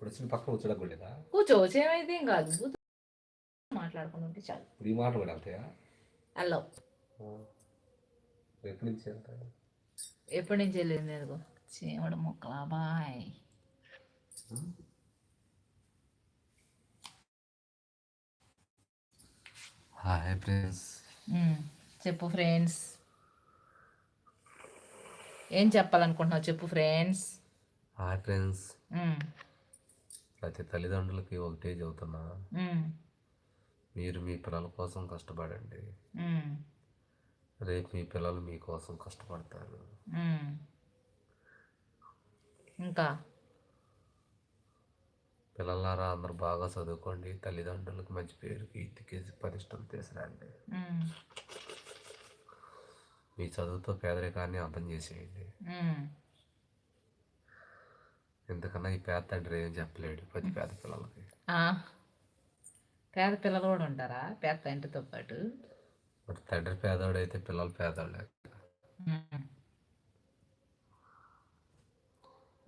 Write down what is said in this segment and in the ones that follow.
ఇప్పుడు వచ్చిన పక్కన వచ్చాడా కూడా కూర్చోవచ్చు ఏమైతే ఏం కాదు. మాట్లాడుకుని ఉంటే చాలు. ఇప్పుడు ఈ మాట కూడా వెళ్తాయా హలో ఎప్పటి నుంచి ఎప్పటి నుంచి వెళ్ళింది ఎదుగు చీమడు ముక్కలా బాయ్. Hi friends. చెప్పు ఫ్రెండ్స్. ఏం చెప్పాలనుకుంటున్నావు చెప్పు ఫ్రెండ్స్. Hi friends. ప్రతి తల్లిదండ్రులకి ఒకటే చెబుతున్నా మీరు మీ పిల్లల కోసం కష్టపడండి. రేపు మీ పిల్లలు మీకోసం కష్టపడతారు. ఇంకా? పిల్లలారా అందరు బాగా చదువుకోండి. తల్లిదండ్రులకు మంచి పేరు కీర్తికి పరిష్టం తీసుకురండి. మీ చదువుతో పేదరికాన్ని అర్థం చేసేయండి. ఎందుకన్నా ఈ పేద తండ్రి ఏం చెప్పలేడు ప్రతి పేద పిల్లలకి. పేద పిల్లలు కూడా ఉంటారా? పేద తండ్రితో పాటు. మరి తండ్రి పేదోడైతే పిల్లలు పేదోళ్ళే ఉమ్.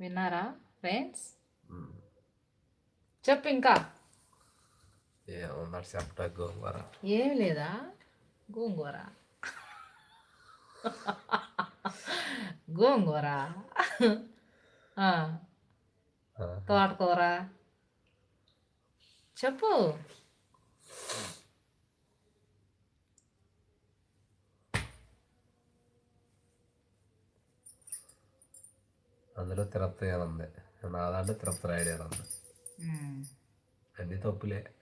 విన్నారా ఫ్రెండ్స్. చెప్పు ఇంకా. ఏమన్నారు చెప్పడానికి గోంగూర. ఏమి లేదా? గోంగూర. గోంగూర. తోటకూర. చెప్పు. అందులో తిరుపతి ఉంది. నా దాంట్లో తిరుపతి రాయుడు ఉంది. అన్నీ తప్పులే.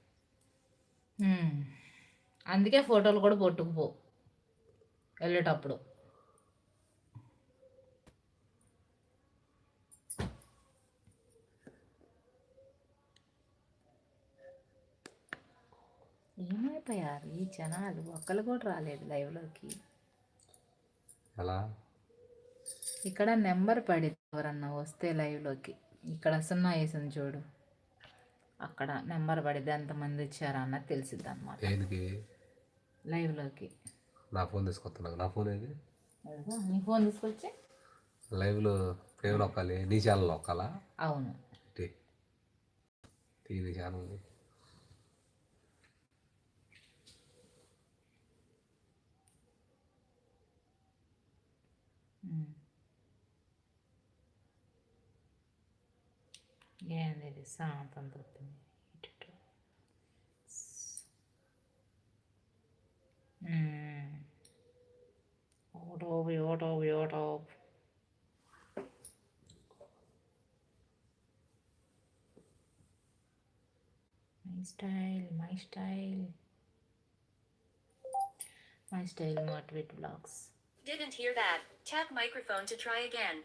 అందుకే ఫోటోలు కూడా పట్టుకుపో. వెళ్ళేటప్పుడు. ఏమైపోయారు ఈ జనాలు ఒక్కరు కూడా రాలేదు లైవ్లోకి. ఎలా? ఇక్కడ నెంబర్ పడింది ఎవరన్నా వస్తే లైవ్లోకి. ఇక్కడ సున్నా వేసింది చూడు. అక్కడ నెంబర్ పడితే ఎంతమంది వచ్చారా అన్నది తెలిసిద్ది అనమాట లైవ్లోకి. నా ఫోన్ తీసుకొస్తున్నాను నా ఫోన్ ఏది? నీ ఫోన్ తీసుకొచ్చి. లైవ్లో ఏం నొక్కాలి. నీ ఛానల్ నొక్కాలా? అవును. TV channel. again it is சாந்தம் பத்தினி விட்டுட்டோம் ஓடோவி ஓடோவி ஓடோவி my style my style. My style motivate vlogs. Didn't hear that. Tap microphone to try again.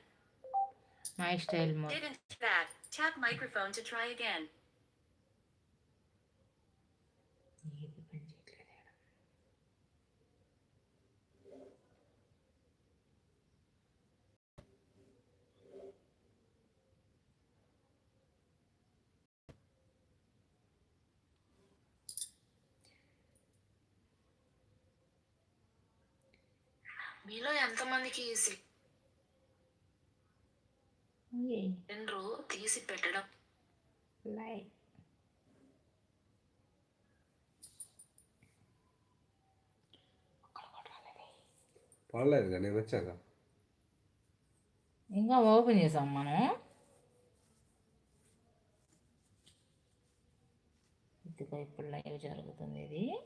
My style మో Didn't hear that. Tap microphone to try again. ఏది పని చేయట్లేదు ఈడ. మీలో ఎంతమందికి ఈ సిలిండర్ తీసి పెట్టడం. లై. పడలేదు కానీ నేను వచ్చాక? ఇంకా ఓపెన్ చేసాం మనం. ఇదిగో ఇప్పుడు లైవ్ జరుగుతుంది ఇది.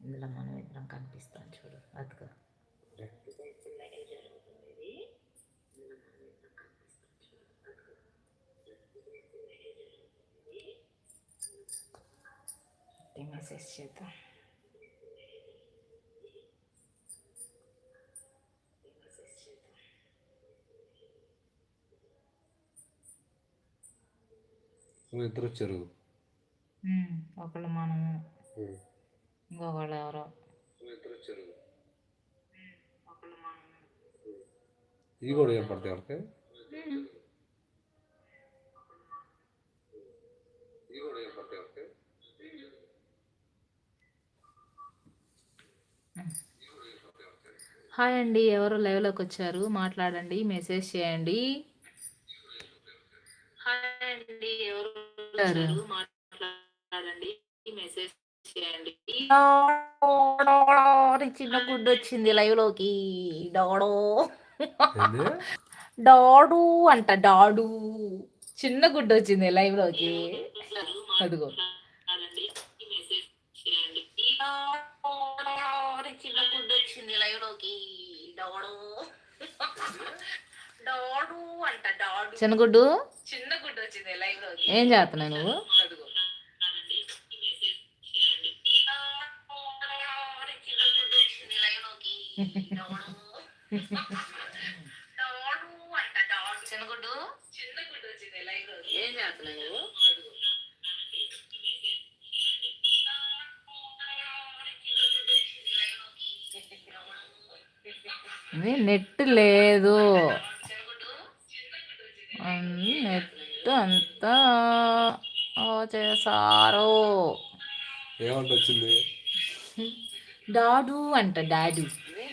ఇందులో మనం ఇద్దరం కనిపిస్తాం చూడు అదిగో. మెసేజ్ చేద్దాం ఇద్దరు వచ్చారు ఒకళ్ళు మనము. ఇంకొకళ్ళు ఎవరో. ఇద్దరు వచ్చారు ఒకళ్ళు మనము. ఇవి కూడా ఏం పడతాయి వాళ్ళకి. ఇవి కూడా ఏం పడతాయి హాయ్ అండి ఎవరు లైవ్లోకి వచ్చారు? మాట్లాడండి మెసేజ్ చేయండి. హాయ్ అండి ఎవరు? మాట్లాడండి మెసేజ్ చేయండి. డోడో చిన్న గుడ్డు వచ్చింది లైవ్లోకి. డోడో డాడు అంట డాడు. చిన్న గుడ్డు వచ్చింది లైవ్లోకి. అదిగో. మరి చిన్న గుడ్డు వచ్చింది లైవ్లోకి. డోడు. డోడు అంట డాడు. చిన్న గుడ్డు చిన్న గుడ్డు వచ్చింది లైవ్లోకి. ఏం చేస్తున్నావు నువ్వు? చిన్న గుడ్డు వచ్చింది లైవ్లోకి డోడు. నెట్ లేదు. అన్ని నెట్ అంతా చేశారు ఏమంట వచ్చింది డాడు అంట డాడు.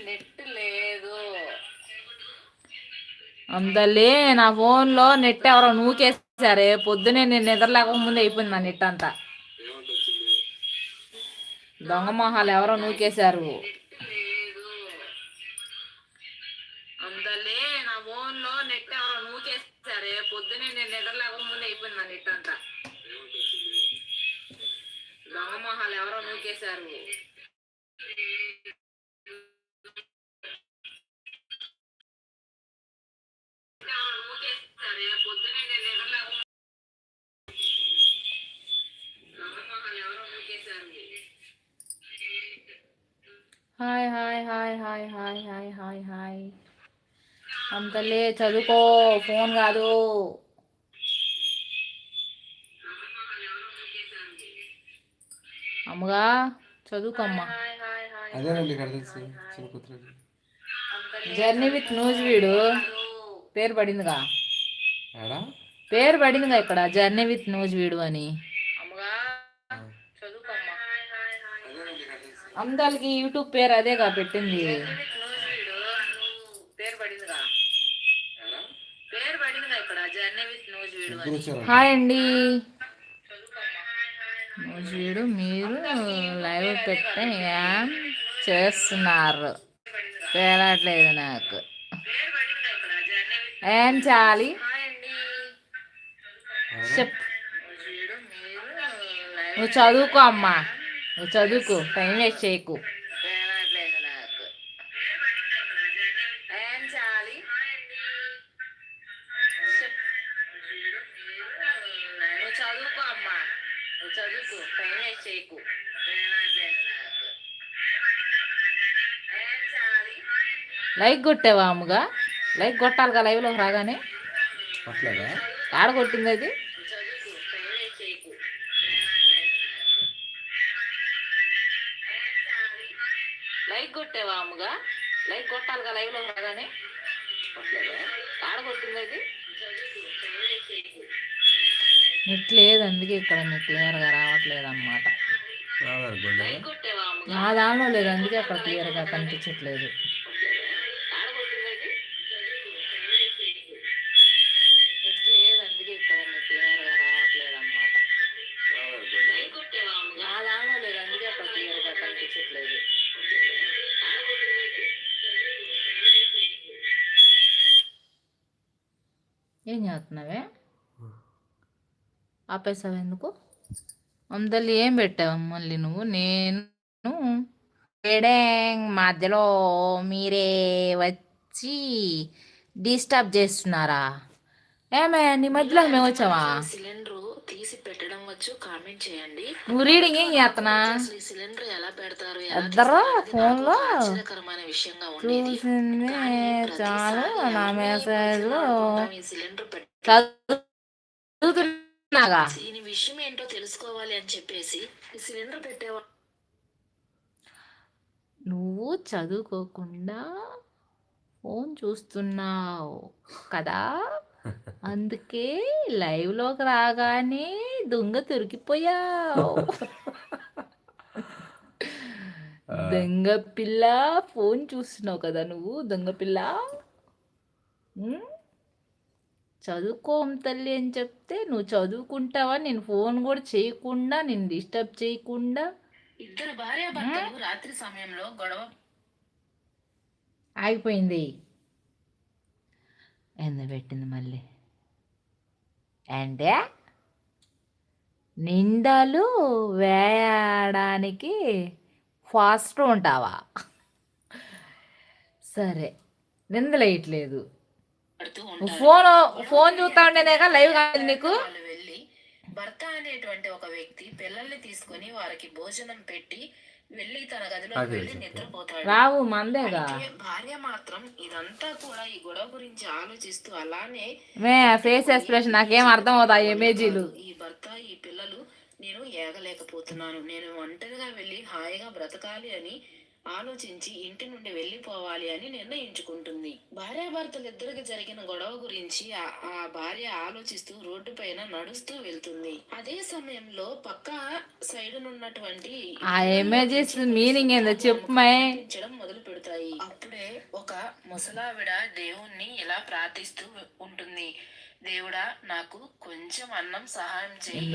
నెట్ లేదు. అందలే నా ఫోన్లో నెట్ ఎవరో నూకేసారే పొద్దునే నేను నిద్రలేక ముందు అయిపోయింది నా నెట్ అంతా. దొంగ మొహాలు ఎవరో నూకేశారు. పొద్దునే నేను నిద్రలేక ముందు అయిపోయింది నా నెట్ అంతా. దొంగ మొహాలు ఎవరో నూకేశారు. అంతలే చదువుకో ఫోన్ కాదు. అమ్మగా చదువుకోమ్మా. అదేనండి ఇక్కడ జర్నీ విత్ న్యూస్ వీడు. పేరు పడిందిగా. ఏడా పేరు పడిందిగా ఇక్కడ జర్నీ విత్ న్యూస్ వీడు అని. అందరికి యూట్యూబ్ పేరు అదేగా పెట్టింది పేరు పడిందిగా ఏడా పేరు పడిందిగా ఇక్కడ జర్నీ విత్ న్యూస్ వీడు ముగ్గురు వచ్చారు హాయ్ అండి. వీడు మీరు లైవ్ పెట్టే ఏం చేస్తున్నారు. తేలట్లేదు నాకు. ఏం చేయాలి? చెప్పు. నువ్వు చదువుకో అమ్మా. నువ్వు చదువుకో టైం వేస్ట్ చేయకు. చేయకు. లైక్ కొట్టావా అమ్మగా? లైక్ కొట్టాలిగా లైవ్లోకి రాగానే? ఆడ కొట్టింది అది? లైక్ కొట్టావా అమ్మగా? లైక్ కొట్టాలిగా లైవ్లోకి రాగానే? ఆడ కొట్టింది అది? నెట్ లేదు అందుకే ఇక్కడ నీకు క్లియర్గా రావట్లేదు అనమాట నా దానిలో లేదు అందుకే అక్కడ క్లియర్గా కనిపించట్లేదు. ఏం చేస్తున్నావే? ఆపేసావు ఎందుకు అందరు ఏం పెట్టావు మళ్ళీ నువ్వు? నేను ఏడేంగ్ మధ్యలో మీరే వచ్చి డిస్టర్బ్ చేస్తున్నారా? ఏమే నీ మధ్యలో మేము వచ్చావా సిలిండర్ తీసి పెట్టడం వచ్చు కామెంట్ చేయండి నువ్వు రీడింగ్ ఏం చేస్తున్నా సిలిండర్ ఎలా పెడతారు ఎలా ఇద్దరు తీస్తారు అనేది చూసింది చాలు నా మెసేజ్ మెసేజ్లో సిలిండర్ చదువుతున్నాగా దీని విషయం ఏంటో తెలుసుకోవాలి అని చెప్పేసి ఈ సిలిండర్ పెట్టేవా? నువ్వు చదువుకోకుండా ఫోన్ చూస్తున్నావు కదా? అందుకే లైవ్లోకి రాగానే దొంగ దొరికిపోయావు. దొంగ పిల్ల ఫోన్ చూస్తున్నావు కదా నువ్వు? దొంగ పిల్ల? చదువుకోం తల్లి అని చెప్తే నువ్వు చదువుకుంటావా? నేను ఫోన్ కూడా చేయకుండా నేను డిస్టర్బ్ చేయకుండా. ఇద్దరు భార్య రాత్రి సమయంలో గొడవ ఆగిపోయింది. ఎంత పెట్టింది మళ్ళీ? అంటే నిందలు వేయడానికి ఫాస్ట్ ఉంటావా? సరే నిందలేయట్లేదు. నువ్వు ఉంటారు ఫోన్ ఫోన్ చూస్తా ఉండేనేగా లైవ్ కాదు నీకు? వాళ్ళు భర్త అనేటువంటి ఒక వ్యక్తి పిల్లల్ని తీసుకొని వారికి భోజనం పెట్టి వెళ్ళి తన గదిలో వెళ్ళి. నిద్రపోతాడు. రావు మందేగా? భార్య మాత్రం ఇదంతా కూడా ఈ గొడవ గురించి ఆలోచిస్తూ అలానే మే ఫేస్ ఎక్స్ప్రెషన్ నాకేం అర్థం అవుతా ఎమేజీలు ఈ భర్త ఈ పిల్లలు నేను ఏగలేకపోతున్నాను. నేను ఒంటరిగా వెళ్ళి హాయిగా బ్రతకాలి అని ఆలోచించి ఇంటి నుండి వెళ్ళిపోవాలి అని నిర్ణయించుకుంటుంది. భార్యాభర్తలు ఇద్దరికి జరిగిన గొడవ గురించి ఆ- భార్య ఆలోచిస్తూ రోడ్డు పైన నడుస్తూ వెళ్తుంది. అదే సమయంలో పక్క సైడ్ ఎమేజెస్ మీనింగ్ ఏందో మొదలు పెడతాయి అప్పుడే ఒక ముసలావిడ దేవుణ్ణి ఇలా ప్రార్థిస్తూ ఉంటుంది. దేవుడా నాకు కొంచెం అన్నం సహాయం చేయి.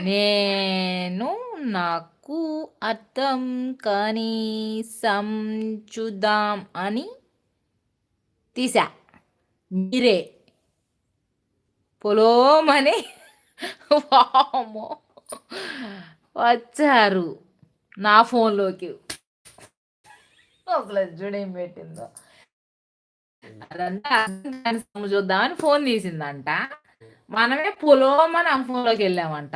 నేను నాకు అర్థం కాని సంచుదాం అని తీసా మీరే పొలోమని వామ్మో వచ్చారు నా ఫోన్లోకి. అసలు చూడేం పెట్టిందో. అదంతా అర్థం చూద్దామని ఫోన్ తీసిందంట మనమే పొలోమని ఆ ఫోన్లోకి వెళ్ళామంట.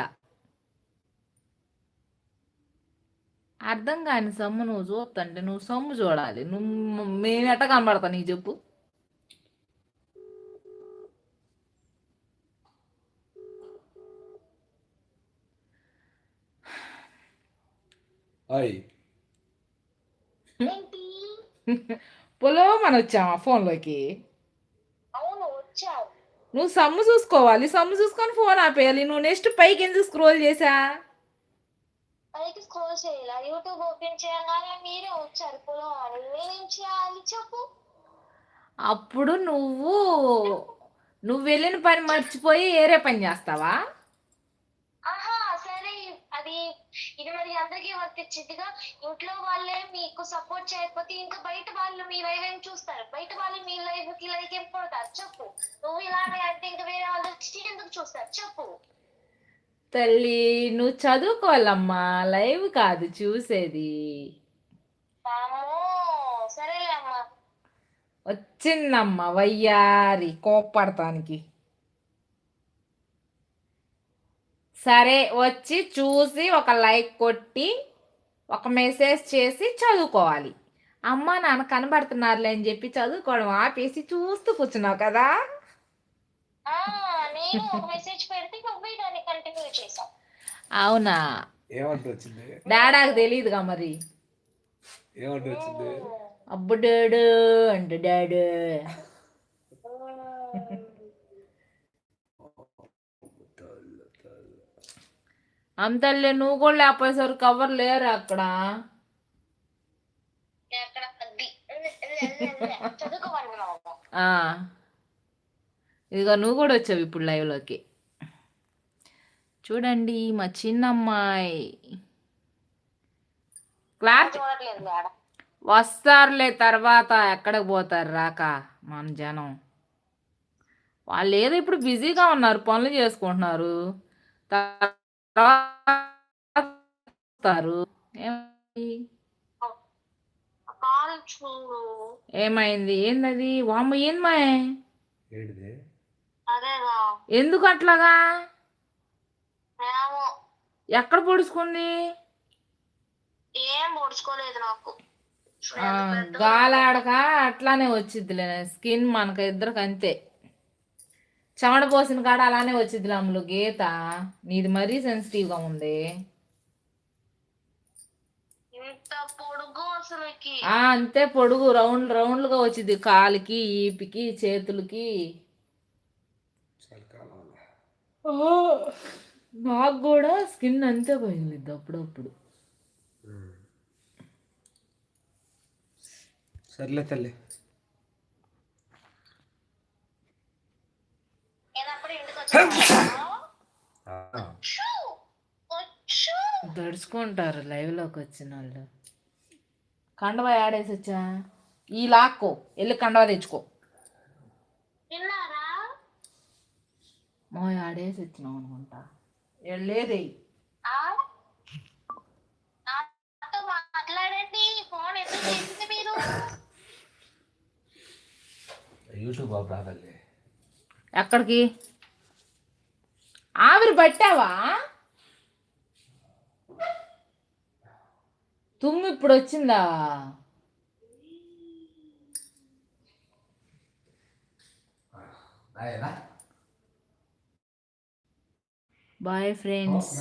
అర్థం కాని సొమ్ము నువ్వు చూస్తుంటే నువ్వు సొమ్ము చూడాలి. నువ్వు మేము ఎట్ట కనబడతా నీకు చెప్పు. అయ్ పొలోమని వచ్చామా ఫోన్లోకి? అవును వచ్చావు నువ్వు సమ్ము చూసుకోవాలి. సమ్ము చూసుకొని ఫోన్ ఆపేయాలి. నువ్వు నెక్స్ట్ పైకి ఎందుకు స్క్రోల్ చేసా పైకి స్క్రోల్ చేయాలి? యూట్యూబ్ ఓపెన్ చేయగానే మీరే వచ్చారు. నేనేం చేయాలి చెప్పు. అప్పుడు నువ్వు నువ్వు వెళ్ళిన పని మర్చిపోయి ఏరే పని చేస్తావా? ఇది మరి అందరికీ వర్తించిందిగా. ఇంట్లో వాళ్ళే మీకు సపోర్ట్ చేయకపోతే ఇంకా బయట వాళ్ళు మీ లైవ్ ఏం చూస్తారు? బయట వాళ్ళు మీ లైవ్కి లైక్ ఏం కొడతారు? చెప్పు. నువ్వు ఇలానే అంటే ఇంకా వేరే వాళ్ళు వచ్చి ఎందుకు చూస్తారు? చెప్పు. తల్లి నువ్వు చదువుకోవాలమ్మా. లైవ్ కాదు చూసేది. అమ్మో సరేలే అమ్మా వచ్చిందమ్మా వయ్యారి కోప్పడతానికి. సరే వచ్చి చూసి ఒక లైక్ కొట్టి ఒక మెసేజ్ చేసి చదువుకోవాలి. అమ్మ నాన్న కనబడుతున్నారులే అని చెప్పి చదువుకోవడం ఆపేసి చూస్తూ కూర్చున్నావు కదా? ఆ నేను ఒక మెసేజ్ పెడితే నువ్వే దాన్ని కంటిన్యూ చేసావు అవునా? డాడాకు తెలియదుగా మరి. ఏమంటూ వచ్చింది అబ్బు డాడు అంటే డాడు. అంతలే నువ్వు కూడా లేకపోయేసరికి కవర్ లేరు అక్కడ. ఇదిగో నువ్వు కూడా వచ్చావు ఇప్పుడు లైవ్లోకి చూడండి మా చిన్నమ్మాయి. క్లాస్ చూడట్లేదు మేడం. వస్తారులే తర్వాత ఎక్కడికి పోతారు రాక? మన జనం. వాళ్ళు ఏదో ఇప్పుడు బిజీగా ఉన్నారు పనులు చేసుకుంటున్నారు. తర్వాత వస్తారు. ఏమైంది? ఏందది? వామ్మ ఏందమ్మా? ఎందుకు అట్లాగా? ఎక్కడ పొడుచుకుంది? గాలాడక అట్లానే వచ్చిద్దిలే స్కిన్ మనకు ఇద్దరికి అంతే. చెమట పోసిన కాడ అలానే వచ్చిద్దిలే అమ్ములు. గీత నీది మరీ సెన్సిటివ్గా ఉంది. అంతే పొడుగు రౌండ్ రౌండ్లుగా వచ్చింది కాలికి ఈపికి చేతులకి. నాకు కూడా స్కిన్ అంతే పగిలిద్ది అప్పుడప్పుడు. సర్లే తల్లి కూడా ఇంటికి వచ్చారా ఆ, ఛూ! వచ్చు దడుచుకుంటారు లైవ్లోకి వచ్చిన వాళ్ళు. కండవ ఆడేసి వచ్చా? ఈ లాక్కో వెళ్ళి కండవ తెచ్చుకో. విన్నారా మా ఆడేసి వచ్చినావు అనుకుంటా. వెళ్ళేదే ఆ? నాతో మాట్లాడండి ఫోన్ ఎందుకు చేసింది మీరు? యూట్యూబ్ ఎక్కడికి? ఆవిరి పట్టావా? తుమ్ము ఇప్పుడు వచ్చిందా? Bye friends.